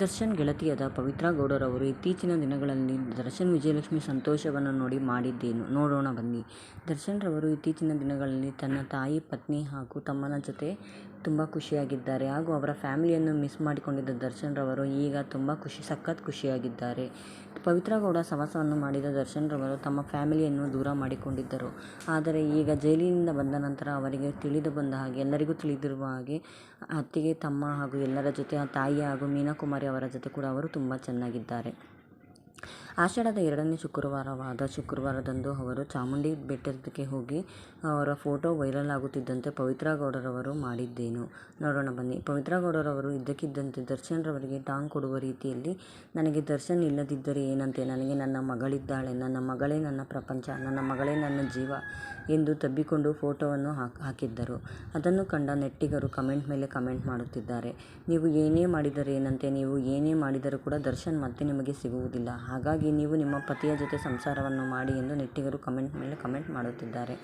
ದರ್ಶನ್ ಗೆಳತಿಯಾದ ಪವಿತ್ರಾ ಗೌಡರವರು ಇತ್ತೀಚಿನ ದಿನಗಳಲ್ಲಿ ದರ್ಶನ್ ವಿಜಯಲಕ್ಷ್ಮಿ ಸಂತೋಷವನ್ನು ನೋಡಿ ಮಾಡಿದ್ದೇನು? ನೋಡೋಣ, ಬನ್ನಿ. ದರ್ಶನ್ ರವರು ಇತ್ತೀಚಿನ ದಿನಗಳಲ್ಲಿ ತನ್ನ ತಾಯಿ, ಪತ್ನಿ ಹಾಗೂ ತಮ್ಮನ ಜೊತೆ ತುಂಬ ಖುಷಿಯಾಗಿದ್ದಾರೆ. ಹಾಗೂ ಅವರ ಫ್ಯಾಮಿಲಿಯನ್ನು ಮಿಸ್ ಮಾಡಿಕೊಂಡಿದ್ದ ದರ್ಶನ್ ರವರು ಈಗ ತುಂಬ ಖುಷಿ, ಸಖತ್ ಖುಷಿಯಾಗಿದ್ದಾರೆ. ಪವಿತ್ರಾ ಗೌಡ ಸವಾಸವನ್ನು ಮಾಡಿದ ದರ್ಶನ್ ರವರು ತಮ್ಮ ಫ್ಯಾಮಿಲಿಯನ್ನು ದೂರ ಮಾಡಿಕೊಂಡಿದ್ದರು. ಆದರೆ ಈಗ ಜೈಲಿನಿಂದ ಬಂದ ನಂತರ ಅವರಿಗೆ ತಿಳಿದು ಬಂದ ಹಾಗೆ, ಎಲ್ಲರಿಗೂ ತಿಳಿದಿರುವ ಹಾಗೆ, ಅತ್ತಿಗೆ ತಮ್ಮ ಹಾಗೂ ಎಲ್ಲರ ಜೊತೆ ತಾಯಿ ಹಾಗೂ ಮೀನಾ ಕುಮಾರಿ ಅವರ ಜೊತೆ ಕೂಡ ಅವರು ತುಂಬ ಚೆನ್ನಾಗಿದ್ದಾರೆ. ಆಷಾಢದ ಎರಡನೇ ಶುಕ್ರವಾರವಾದ ಶುಕ್ರವಾರದಂದು ಅವರು ಚಾಮುಂಡಿ ಬೆಟ್ಟಕ್ಕೆ ಹೋಗಿ ಅವರ ಫೋಟೋ ವೈರಲ್ ಆಗುತ್ತಿದ್ದಂತೆ ಪವಿತ್ರ ಗೌಡರವರು ಮಾಡಿದ್ದೇನು. ನೋಡೋಣ, ಬನ್ನಿ. ಪವಿತ್ರ ಗೌಡರವರು ಇದ್ದಕ್ಕಿದ್ದಂತೆ ದರ್ಶನ್ರವರಿಗೆ ಟಾಂಗ್ ಕೊಡುವ ರೀತಿಯಲ್ಲಿ, ನನಗೆ ದರ್ಶನ್ ಇಲ್ಲದಿದ್ದರೆ ಏನಂತೆ? ನನಗೆ ನನ್ನ ಮಗಳಿದ್ದಾಳೆ. ನನ್ನ ಮಗಳೇ ನನ್ನ ಪ್ರಪಂಚ. ನನ್ನ ಮಗಳೇ ನನ್ನ ಜೀವ ಎಂದು ತಬ್ಬಿಕೊಂಡು ಫೋಟೋವನ್ನು ಹಾಕ್, ಹಾಕಿದ್ದರು. ಅದನ್ನು ಕಂಡ ನೆಟ್ಟಿಗರು ಕಮೆಂಟ್ ಮೇಲೆ ಕಮೆಂಟ್ ಮಾಡುತ್ತಿದ್ದಾರೆ. ನೀವು ಏನೇ ಮಾಡಿದರೆ ಏನಂತೆ? ನೀವು ಏನೇ ಮಾಡಿದರೂ ಕೂಡ ದರ್ಶನ್ ಮತ್ತೆ ನಿಮಗೆ ಸಿಗುವುದಿಲ್ಲ. ಹಾಗಾಗಿ ನೀವು ನಿಮ್ಮ ಪತಿಯ ಜೊತೆ ಸಂಸಾರವನ್ನು ಮಾಡಿ ಎಂದು ನೆಟ್ಟಿಗರು ಕಮೆಂಟ್ ಮೇಲೆ ಕಮೆಂಟ್ ಮಾಡುತ್ತಿದ್ದಾರೆ.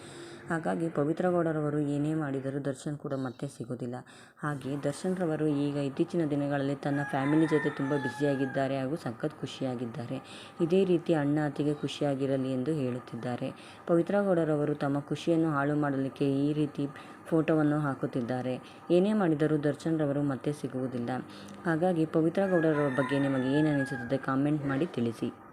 ಹಾಗಾಗಿ ಪವಿತ್ರಗೌಡರವರು ಏನೇ ಮಾಡಿದರೂ ದರ್ಶನ್ ಕೂಡ ಮತ್ತೆ ಸಿಗೋದಿಲ್ಲ. ಹಾಗೆ ದರ್ಶನ್ರವರು ಈಗ ಇತ್ತೀಚಿನ ದಿನಗಳಲ್ಲಿ ತನ್ನ ಫ್ಯಾಮಿಲಿ ಜೊತೆ ತುಂಬ ಬ್ಯುಸಿಯಾಗಿದ್ದಾರೆ ಹಾಗೂ ಸಖತ್ ಖುಷಿಯಾಗಿದ್ದಾರೆ. ಇದೇ ರೀತಿ ಅಣ್ಣ ಅತಿಗೆ ಖುಷಿಯಾಗಿರಲಿ ಎಂದು ಹೇಳುತ್ತಿದ್ದಾರೆ. ಪವಿತ್ರಗೌಡರವರು ತಮ್ಮ ಖುಷಿಯನ್ನು ಹಾಳು ಮಾಡಲಿಕ್ಕೆ ಈ ರೀತಿ ಫೋಟೋವನ್ನು ಹಾಕುತ್ತಿದ್ದಾರೆ. ಏನೇ ಮಾಡಿದರೂ ದರ್ಶನ್ ರವರು ಮತ್ತೆ ಸಿಗುವುದಿಲ್ಲ. ಹಾಗಾಗಿ ಪವಿತ್ರಗೌಡರವರ ಬಗ್ಗೆ ನಿಮಗೆ ಏನು ಅನಿಸುತ್ತದೆ ಕಾಮೆಂಟ್ ಮಾಡಿ ತಿಳಿಸಿ.